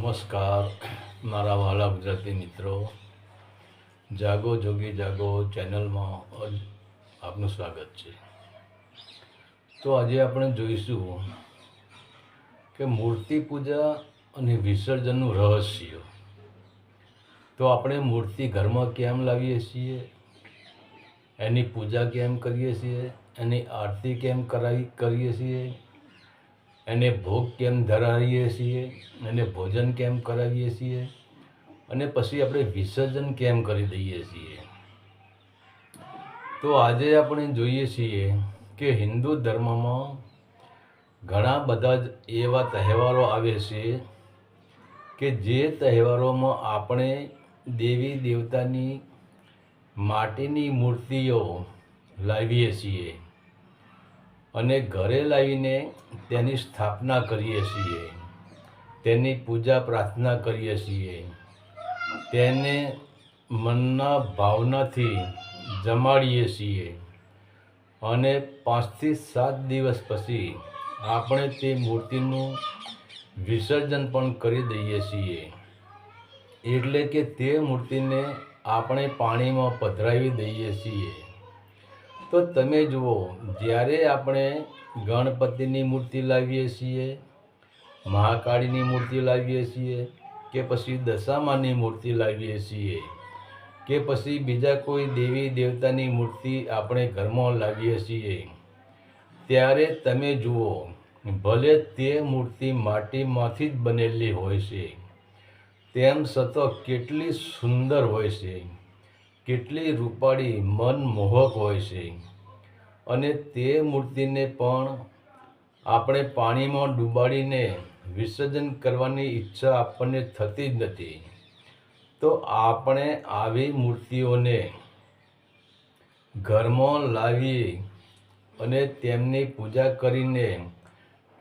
નમસ્કાર, મારા વાલા ગુજરાતી મિત્રો. જાગો, જોગી જાગો ચેનલમાં આપનું સ્વાગત છે. તો આજે આપણે જોઈશું કે મૂર્તિ પૂજા અને વિસર્જનનું રહસ્ય. તો આપણે મૂર્તિ ઘરમાં કેમ લાવીએ છીએ? એની પૂજા કેમ કરીએ છીએ? એની આરતી કેમ કરાવી કરીએ છીએ? એને ભોગ કેમ ધરાવીએ છીએ એને ભોજન કેમ કરાવીએ છીએ, અને પછી આપણે વિસર્જન કેમ કરી દઈએ છીએ. તો આજે આપણે જોઈએ છીએ કે હિન્દુ ધર્મમાં ઘણા બધા જ એવા તહેવારો આવે છે કે જે તહેવારોમાં આપણે દેવી દેવતાની માટીની મૂર્તિઓ લાવીએ છીએ. અને ઘરે લાવીને તેની સ્થાપના કરીએ છીએ. તેની પૂજા પ્રાર્થના કરીએ છીએ. તેને મનના ભાવનાથી જમાડીએ છીએ. અને પાંચથી સાત દિવસ પછી આપણે તે મૂર્તિનું વિસર્જન પણ કરી દઈએ છીએ. એટલે કે તે મૂર્તિને આપણે પાણીમાં પધરાવી દઈએ છીએ. તો તમે જુઓ, જ્યારે આપણે ગણપતિની મૂર્તિ લાવીએ છીએ, મહાકાળીની મૂર્તિ લાવીએ છીએ, કે પછી દશામાની મૂર્તિ લાવીએ છીએ, કે પછી બીજા કોઈ દેવી દેવતાની મૂર્તિ આપણે ઘરમાં લાવીએ છીએ, ત્યારે તમે જુઓ, ભલે તે મૂર્તિ માટીમાંથી જ બનેલી હોય છે, તેમ છતાં કેટલી સુંદર હોય છે. કેટલી રૂપાળી મનમોહક હોય છે. અને તે મૂર્તિને પણ આપણે પાણીમાં ડૂબાડીને વિસર્જન કરવાની ઈચ્છા આપણને થતી જ નથી. તો આપણે આવી મૂર્તિઓને ઘરમાં લાવી અને તેમની પૂજા કરીને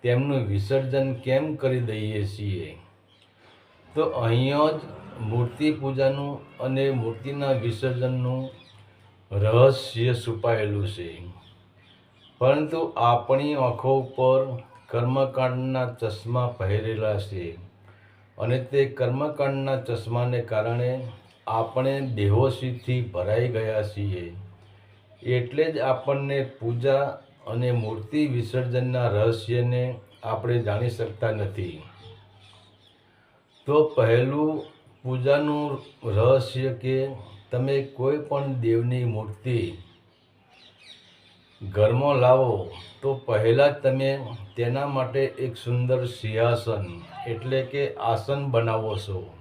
તેમનું વિસર્જન કેમ કરી દઈએ છીએ? તો અહીંયા જ મૂર્તિ પૂજાનું અને મૂર્તિના વિસર્જનનું રહસ્ય છુપાયેલું છે. પરંતુ આપણી આંખો ઉપર કર્મકાંડના ચશ્મા પહેરેલા છે અને તે કર્મકાંડના ચશ્માને કારણે આપણે દેહોશીથી ભરાઈ ગયા છીએ. એટલે જ આપણને પૂજા અને મૂર્તિ વિસર્જનના રહસ્યને આપણે જાણી શકતા નથી. તો પહેલું પૂજાનું રહસ્ય કે તમે કોઈ પણ દેવની મૂર્તિ ઘરમાં લાવો તો પહેલાં જ તમે તેના માટે એક સુંદર સિંહાસન એટલે કે આસન બનાવો છો.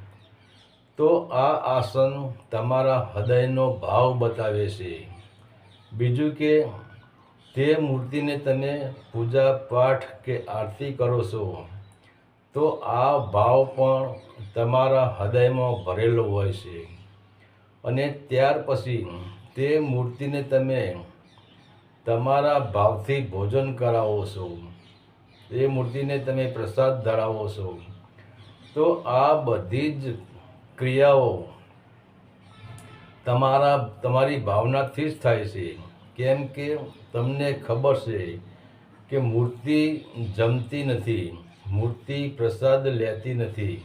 તો આ આસન તમારા હૃદયનો ભાવ બતાવે છે. બીજું કે તે મૂર્તિને તમે પૂજા પાઠ કે આરતી કરો છો. તો આ ભાવ પણ તમારા હૃદયમાં ભરેલો હોય છે. અને ત્યાર પછી તે મૂર્તિને તમે તમારા ભાવથી ભોજન કરાવો છો. એ મૂર્તિને તમે પ્રસાદ ધરાવો છો. તો આ બધી જ ક્રિયાઓ તમારા, તમારી ભાવનાથી જ થાય છે. કેમ કે તમને ખબર છે કે મૂર્તિ જમતી નથી. મૂર્તિ પ્રસાદ લેતી નથી.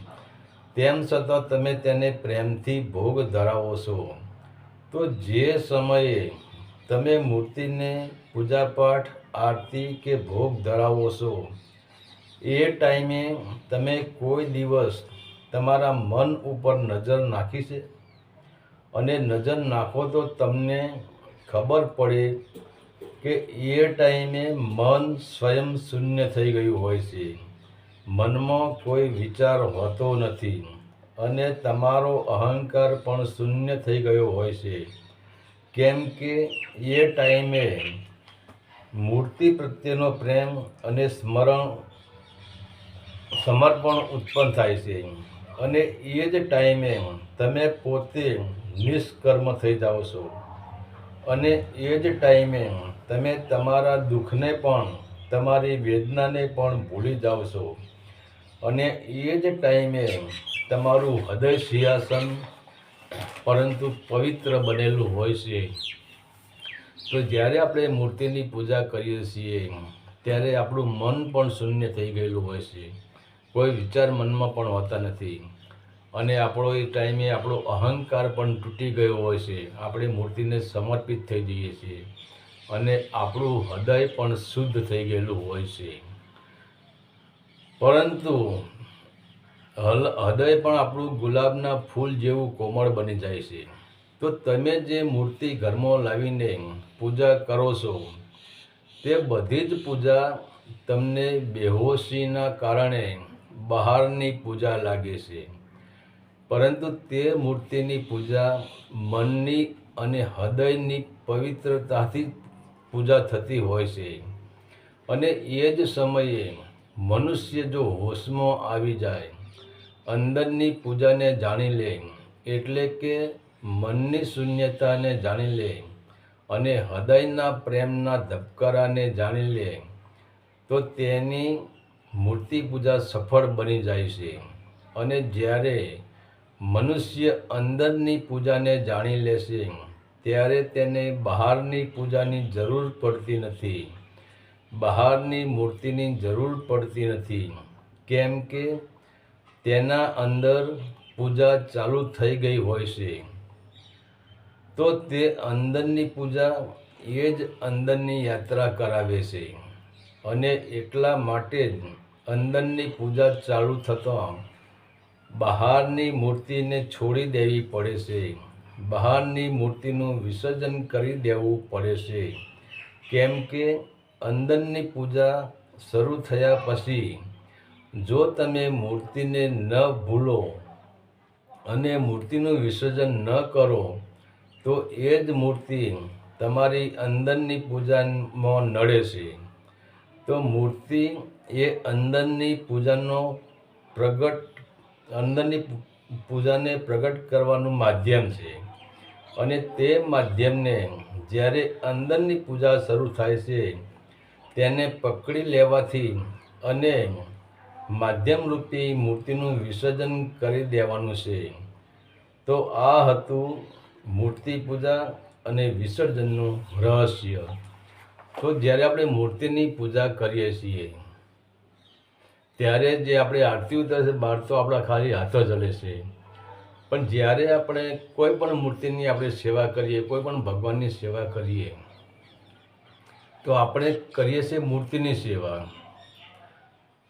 તેમ છતાં તમે તેને પ્રેમથી ભોગ ધરાવો છો. તો જે સમયે તમે મૂર્તિને પૂજાપાઠ, આરતી કે ભોગ ધરાવો છો, એ ટાઈમે તમે કોઈ દિવસ તમારા મન ઉપર નજર નાખી છે? અને નજર નાખો તો તમને ખબર પડે કે એ ટાઈમે મન સ્વયં શૂન્ય થઈ ગયું હોય છે. મનમાં કોઈ વિચાર હોતો નથી અને તમારો અહંકાર પણ શૂન્ય થઈ ગયો હોય છે. કેમ કે એ ટાઈમે મૂર્તિ પ્રત્યેનો પ્રેમ અને સ્મરણ સમર્પણ ઉત્પન્ન થાય છે. અને એ જ ટાઈમે તમે પોતે નિષ્કર્મ થઈ જાઓ છો. અને એ જ ટાઈમે તમે તમારા દુઃખને પણ, તમારી વેદનાને પણ ભૂલી જાઓ છો. અને એ જ ટાઈમે તમારું હૃદય સિંહાસન પરંતુ પવિત્ર બનેલું હોય છે. તો જ્યારે આપણે મૂર્તિની પૂજા કરીએ છીએ, ત્યારે આપણું મન પણ શૂન્ય થઈ ગયેલું હોય છે. કોઈ વિચાર મનમાં પણ હોતા નથી. અને આપણો એ ટાઈમે આપણો અહંકાર પણ તૂટી ગયો હોય છે. આપણે મૂર્તિને સમર્પિત થઈ જઈએ છીએ. અને આપણું હૃદય પણ શુદ્ધ થઈ ગયેલું હોય છે. પરંતુ હલ, હૃદય પણ આપણું ગુલાબના ફૂલ જેવું કોમળ બની જાય છે. તો તમે જે મૂર્તિ ઘરમાં લાવીને પૂજા કરો છો, તે બધી જ પૂજા તમને બેહોશીના કારણે બહારની પૂજા લાગે છે. પરંતુ તે મૂર્તિની પૂજા મનની અને હૃદયની પવિત્રતાથી પૂજા થતી હોય છે. અને એ જ સમયે મનુષ્ય જો હોશમાં આવી જાય, અંદરની પૂજાને જાણી લે, એટલે કે મનની શૂન્યતાને જાણી લે અને હૃદયના પ્રેમના ધબકારાને જાણી લે, તો તેની મૂર્તિ પૂજા સફળ બની જાય છે. અને જ્યારે મનુષ્ય અંદરની પૂજાને જાણી લેશે ત્યારે તેને બહારની પૂજાની જરૂર પડતી નથી. બહારની મૂર્તિની જરૂર પડતી નથી. કેમ કે તેના અંદર પૂજા ચાલુ થઈ ગઈ હોય છે. તો તે અંદરની પૂજા એ જ અંદરની યાત્રા કરાવે છે. અને એટલા માટે જ અંદરની પૂજા ચાલુ થતાં બહારની મૂર્તિને છોડી દેવી પડે છે. બહારની મૂર્તિનું વિસર્જન કરી દેવું પડે છે. કેમ કે અંદરની પૂજા શરૂ થયા પછી જો તમે મૂર્તિને ન ભૂલો અને મૂર્તિનું વિસર્જન ન કરો, તો એ જ મૂર્તિ તમારી અંદરની પૂજામાં નડે છે. તો મૂર્તિ એ અંદરની પૂજાનો પ્રગટ, અંદરની પૂજાને પ્રગટ કરવાનું માધ્યમ છે. અને તે માધ્યમને જ્યારે અંદરની પૂજા શરૂ થાય છે તેને પકડી લેવાથી અને માધ્યમરૂપી મૂર્તિનું વિસર્જન કરી દેવાનું છે. તો આ હતું મૂર્તિ પૂજા અને વિસર્જનનું રહસ્ય. તો જ્યારે આપણે મૂર્તિની પૂજા કરીએ છીએ, ત્યારે જે આપણે આરતી ઉતારે છે બહાર તો આપણા ખાલી હાથ જ હલે છે. પણ જ્યારે આપણે કોઈ પણ મૂર્તિની આપણે સેવા કરીએ, કોઈ પણ ભગવાનની સેવા કરીએ તો આપણે કરીએ છીએ મૂર્તિની સેવા.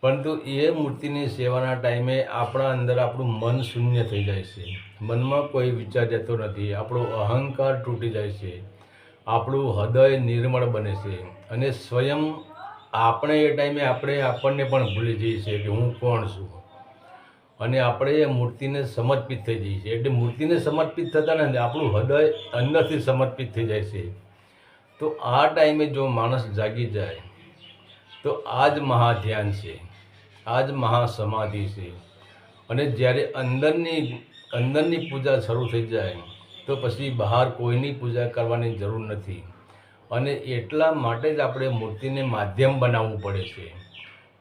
પરંતુ એ મૂર્તિની સેવાના ટાઈમે આપણા અંદર આપણું મન શૂન્ય થઈ જાય છે. મનમાં કોઈ વિચાર જતો નથી. આપણો અહંકાર તૂટી જાય છે. આપણું હૃદય નિર્મળ બને છે. અને સ્વયં આપણે એ ટાઈમે આપણે આપણને પણ ભૂલી જઈએ છીએ કે હું કોણ છું. અને આપણે એ મૂર્તિને સમર્પિત થઈ જઈએ છીએ. એટલે મૂર્તિને સમર્પિત થતાં નથી. આપણું હૃદય અંદરથી સમર્પિત થઈ જાય છે. તો આ ટાઈમે જો માણસ જાગી જાય, તો આ જ મહાધ્યાન છે આ જ મહાસમાધિ છે. અને જ્યારે અંદરની અંદરની પૂજા શરૂ થઈ જાય, તો પછી બહાર કોઈની પૂજા કરવાની જરૂર નથી. અને એટલા માટે જ આપણે મૂર્તિને માધ્યમ બનાવવું પડે છે.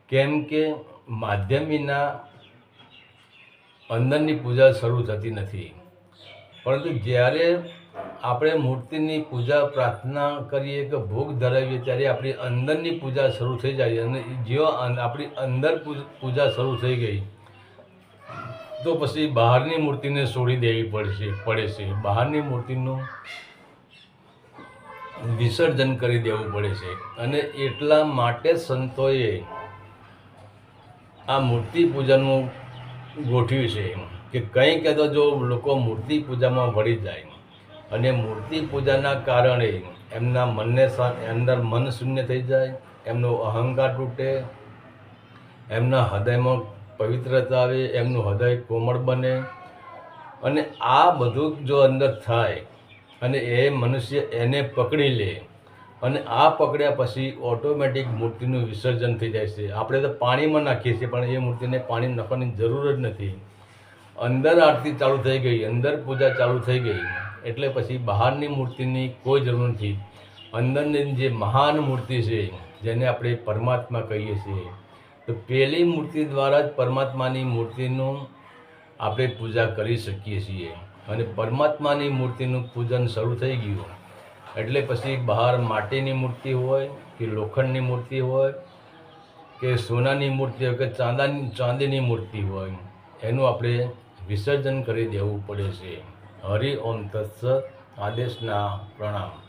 કેમ કે માધ્યમ વિના અંદરની પૂજા શરૂ થતી નથી. પરંતુ જ્યારે આપણે મૂર્તિની પૂજા, પ્રાર્થના કરીએ કે ભોગ ધરાવીએ, ત્યારે આપણી અંદરની પૂજા શરૂ થઈ જાય અને જો આપણી અંદર પૂજા શરૂ થઈ ગઈ, તો પછી બહારની મૂર્તિને છોડી દેવી પડશે, પડે છે. બહારની મૂર્તિનું વિસર્જન કરી દેવું પડે છે. અને એટલા માટે સંતોએ આ મૂર્તિ પૂજાનું ગોઠવ્યું છે. કે કંઈ કહેતો જો લોકો મૂર્તિ પૂજામાં વળી જાય અને મૂર્તિ પૂજાના કારણે એમના મનને અંદર મન શૂન્ય થઈ જાય, એમનો અહંકાર તૂટે, એમના હૃદયમાં પવિત્રતા આવે, એમનું હૃદય કોમળ બને. અને આ બધું જો અંદર થાય અને એ મનુષ્ય એને પકડી લે અને આ પકડ્યા પછી ઓટોમેટિક મૂર્તિનું વિસર્જન થઈ જાય છે. આપણે તો પાણીમાં નાખીએ છીએ, પણ એ મૂર્તિને પાણી નાખવાની જરૂર જ નથી. અંદર આરતી ચાલુ થઈ ગઈ, અંદર પૂજા ચાલુ થઈ ગઈ, એટલે પછી બહારની મૂર્તિની કોઈ જરૂર નથી. અંદરની જે મહાન મૂર્તિ છે, જેને આપણે પરમાત્મા કહીએ છીએ, તો પહેલી મૂર્તિ દ્વારા જ પરમાત્માની મૂર્તિનું આપણે પૂજા કરી શકીએ છીએ. અને પરમાત્માની મૂર્તિનું પૂજન શરૂ થઈ ગયું. એટલે પછી બહાર માટીની મૂર્તિ હોય, કે લોખંડની મૂર્તિ હોય, કે સોનાની મૂર્તિ હોય, કે ચાંદાની, ચાંદીની મૂર્તિ હોય, એનું આપણે વિસર્જન કરી દેવું પડે છે. હરિ ઓમ તત્સ આદેશના પ્રણામ.